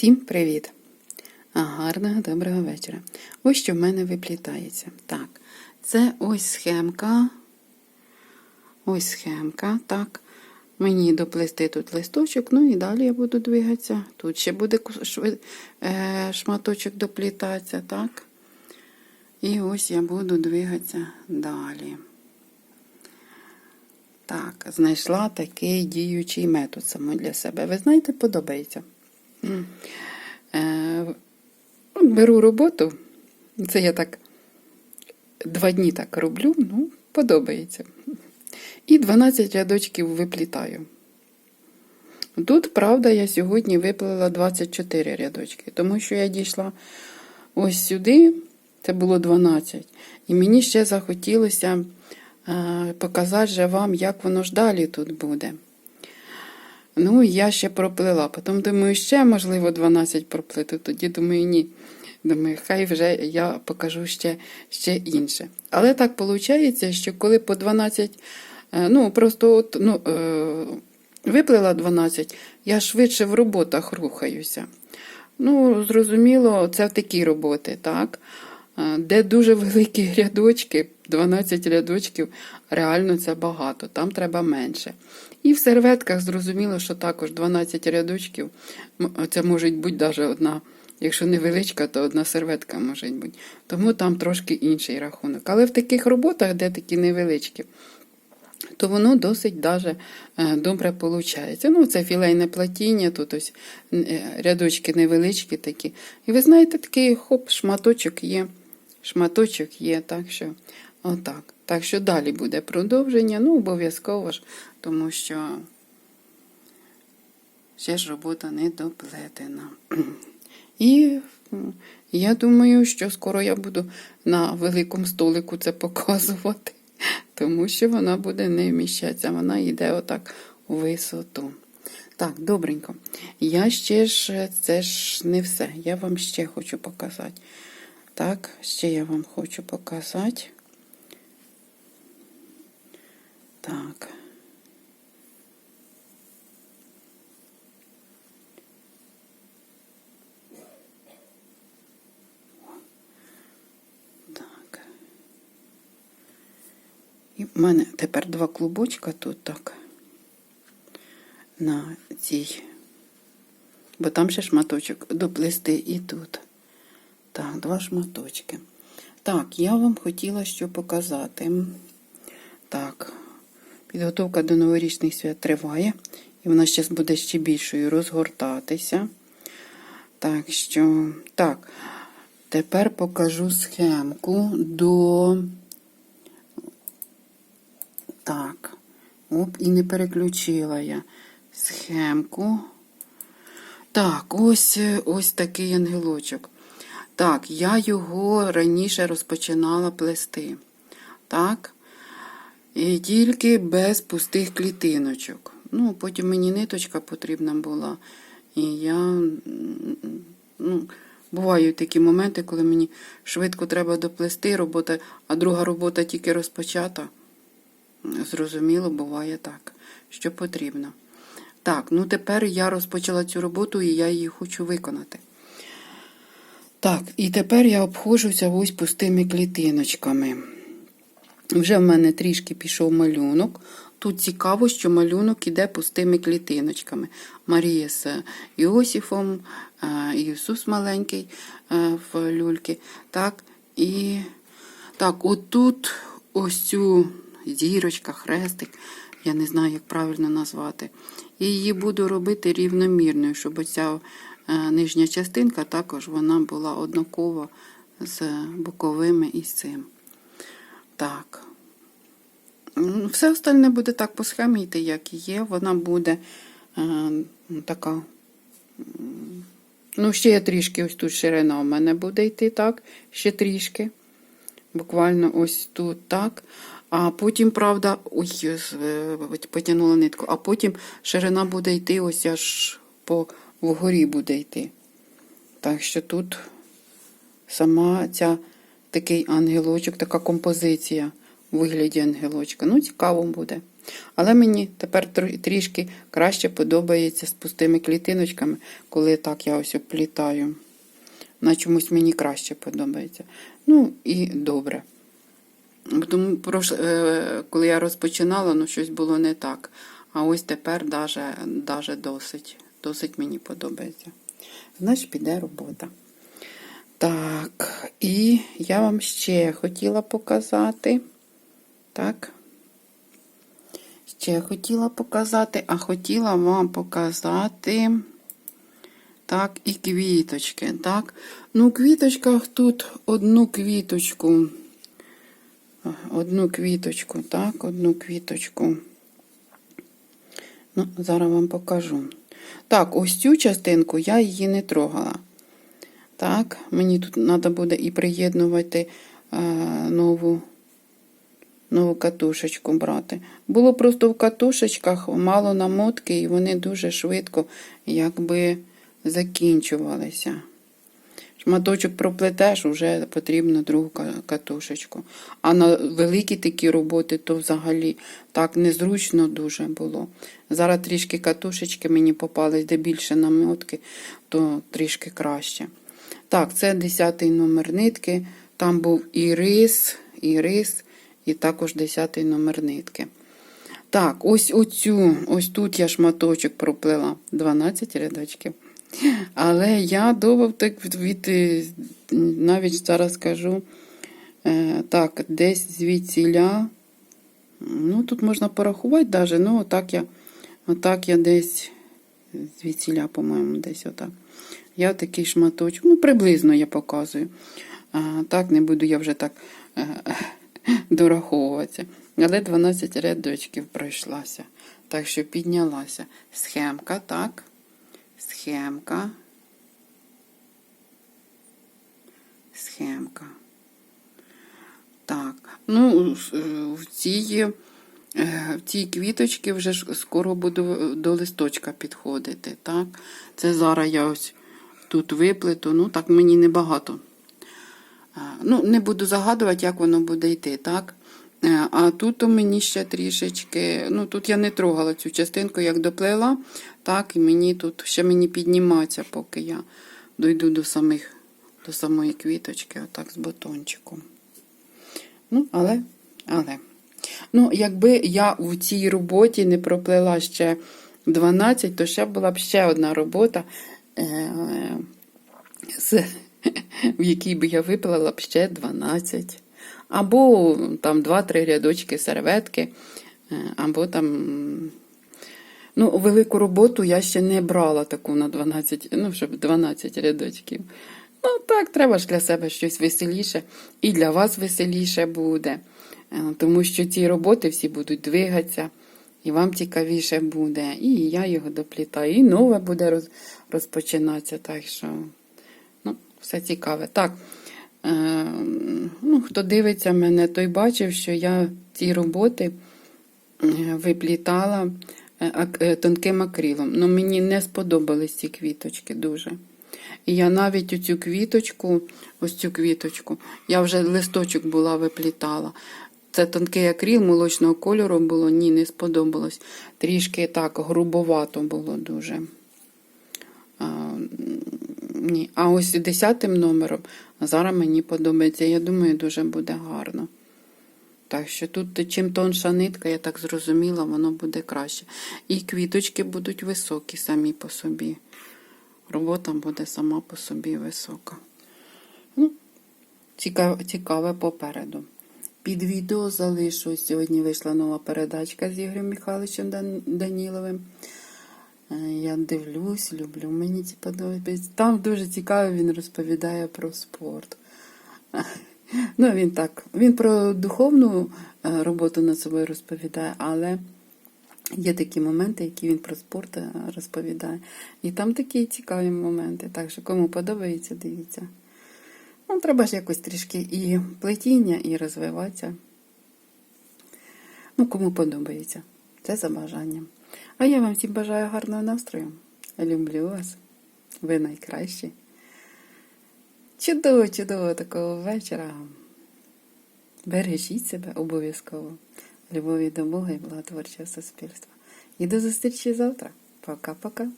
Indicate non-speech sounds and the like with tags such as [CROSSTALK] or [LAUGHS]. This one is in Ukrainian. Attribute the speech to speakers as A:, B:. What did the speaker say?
A: Всім привіт! Гарного доброго вечора. Ось що в мене виплітається. Так, це ось схемка. Ось схемка. Так. Мені доплести тут листочок, ну і далі я буду двигатися. Тут ще буде е, шматочок доплітатися, так. І ось я буду двигатися далі. Так, знайшла такий діючий метод саме для себе. Ви знаєте, подобається. Е, Беру роботу, це я так два дні так роблю, ну, подобається. І 12 рядочків виплітаю. Тут, правда, я сьогодні виплила 24 рядочки, тому що я дійшла ось сюди, це було 12. І мені ще захотілося е, показати вам, як воно ж далі тут буде. Ну, я ще проплила. Потім думаю, ще, можливо, 12 проплиту. Тоді думаю, ні. Думаю, хай вже я покажу ще, ще інше. Але так виходить, що коли по 12, е, ну, просто от, ну, е, виплила 12, я швидше в роботах рухаюся. Ну, зрозуміло, це такі роботи, так? Е, Де дуже великі рядочки, 12 рядочків, реально це багато, там треба менше. І в серветках зрозуміло, що також 12 рядочків, це може бути навіть одна, якщо невеличка, то одна серветка може бути. Тому там трошки інший рахунок. Але в таких роботах, де такі невеличкі, то воно досить даже е, добре виходить. Ну, це філейне платіння, тут ось е, рядочки невеличкі такі. І ви знаєте, такий хоп, шматочок є. Шматочок є, так що отак. Так що далі буде продовження, ну, обов'язково ж, тому що ще ж робота не доплетена. І я думаю, що скоро я буду на великому столику це показувати, [LAUGHS] тому що вона буде не вміщатися, вона йде отак у висоту. Так, добренько. Я ще ж, це ж не все. Я вам ще хочу показати. Так, ще я вам хочу показати. Так. Так. І в мене тепер два клубочка тут так. На цій. Бо там ще шматочок доплести і тут. Так, два шматочки. Так, я вам хотіла що показати. Так, підготовка до новорічних свят триває. І вона зараз буде ще більшою розгортатися. Так що, так, тепер покажу схемку до. Так, оп, і не переключила я схемку. Так, ось ось такий ангелочок. Так, я його раніше розпочинала плести. Так. І тільки без пустих клітиночок. Ну, потім мені ниточка потрібна була. І я. ну, Бувають такі моменти, коли мені швидко треба доплести робота, а друга робота тільки розпочата. Зрозуміло, буває так, що потрібно. Так, ну тепер я розпочала цю роботу і я її хочу виконати. Так, і тепер я обходжуся ось пустими клітиночками. Вже в мене трішки пішов малюнок. Тут цікаво, що малюнок іде пустими клітиночками. Марія з Іосифом, е, Ісус маленький е, в люльки. Так, і так, отут ось цю зірочка, хрестик, я не знаю, як правильно назвати. І її буду робити рівномірною, щоб оця е, нижня частинка також вона була однакова з боковими і з цим. Так. Все остальне буде так по схемі йти, як є. Вона буде е, ну, така. Ну, ще я трішки ось тут ширина у мене буде йти, так, ще трішки. Буквально ось тут так. А потім, правда, ой, е, потягнула нитку, а потім ширина буде йти ось аж по вгорі буде йти. Так що тут сама ця такий ангелочок, така композиція у вигляді ангелочка. Ну, цікаво буде. Але мені тепер трішки краще подобається з пустими клітиночками, коли так я ось оплітаю. На чомусь мені краще подобається. Ну і добре. Тому, е, коли я розпочинала, ну щось було не так. А ось тепер даже, даже досить, досить мені подобається. Значить, піде робота. Так, і я вам ще хотіла показати. Так. Ще хотіла показати, а хотіла вам показати. Так, і квіточки. Так. Ну, у квіточках тут одну квіточку. Одну квіточку, так, одну квіточку. Ну, зараз вам покажу. Так, ось цю частинку я її не трогала. Так, мені тут треба буде і приєднувати е, нову, нову катушечку брати. Було просто в катушечках мало намотки, і вони дуже швидко якби закінчувалися. Шматочок проплетеш, вже потрібно другу катушечку. А на великі такі роботи, то взагалі так незручно дуже було. Зараз трішки катушечки мені попались, де більше намотки, то трішки краще. Так, це 10 номер нитки. Там був і рис, і рис, і також 10 номер нитки. Так, ось оцю, ось тут я шматочок проплела 12 рядочків. Але я довго так від е, навіть зараз скажу, е, так, десь звідсіля, ну тут можна порахувати даже, ну отак я, отак я десь звідсіля, по-моєму, десь отак. Я такий шматочок, ну приблизно я показую. А, так не буду я вже так е, дораховуватися. Але 12 рядочків пройшлася. Так що піднялася схемка, так схемка, схемка. Так, ну, е, в цій, е, в цій квіточці вже скоро буду до листочка підходити. Так? Це зараз я ось тут виплету, ну так мені небагато. Е, Ну, не буду загадувати, як воно буде йти, так? Е, А тут у мені ще трішечки, ну тут я не трогала цю частинку, як доплела, так, і мені тут ще мені підніматися, поки я дойду до самих, до самої квіточки, отак з бутончиком. Ну, але, але. Ну, якби я в цій роботі не проплела ще 12, то ще була б ще одна робота, е, з, [LAUGHS] в якій би я виплела б ще 12. Або там 2-3 рядочки серветки, е, або там. Ну, велику роботу я ще не брала таку на 12, ну, щоб 12 рядочків. Ну, так, треба ж для себе щось веселіше. І для вас веселіше буде. Е, Тому що ці роботи всі будуть двигатися, і вам цікавіше буде. І я його доплітаю, і нове буде розпочинатися. Так що, все цікаве. Так. Е, ну, хто дивиться мене, той бачив, що я ці роботи е, виплітала е, е, тонким акрилом. Ну, мені не сподобались ці квіточки дуже. І я навіть оцю квіточку, ось цю квіточку, я вже листочок була виплітала. Це тонкий акрил молочного кольору було, ні, не сподобалось. Трішки так грубовато було дуже. Ні. а ось десятим номером зараз мені подобається. Я думаю, дуже буде гарно. Так що тут чим тонша нитка, я так зрозуміла, воно буде краще. І квіточки будуть високі самі по собі. Робота буде сама по собі висока. Ну, цікаве, цікаве попереду. Під відео залишу. Сьогодні вийшла нова передачка з Ігорем Михайловичем Даніловим. Е, Я дивлюсь, люблю, мені ці подобається. Там дуже цікаво він розповідає про спорт. [LAUGHS] Ну, він так, він про духовну е, роботу над собою розповідає, але є такі моменти, які він про спорт е, розповідає. І там такі цікаві моменти. Так що, кому подобається, дивіться. Ну, треба ж якось трішки і плетіння, і розвиватися. Ну, кому подобається. Це за бажанням. А я вам всім бажаю гарного настрою. Люблю вас. Ви найкращі. Чудово, чудово такого вечора. Бережіть себе обов'язково. любові до Бога і благотворчого суспільства. І до зустрічі завтра. Пока-пока.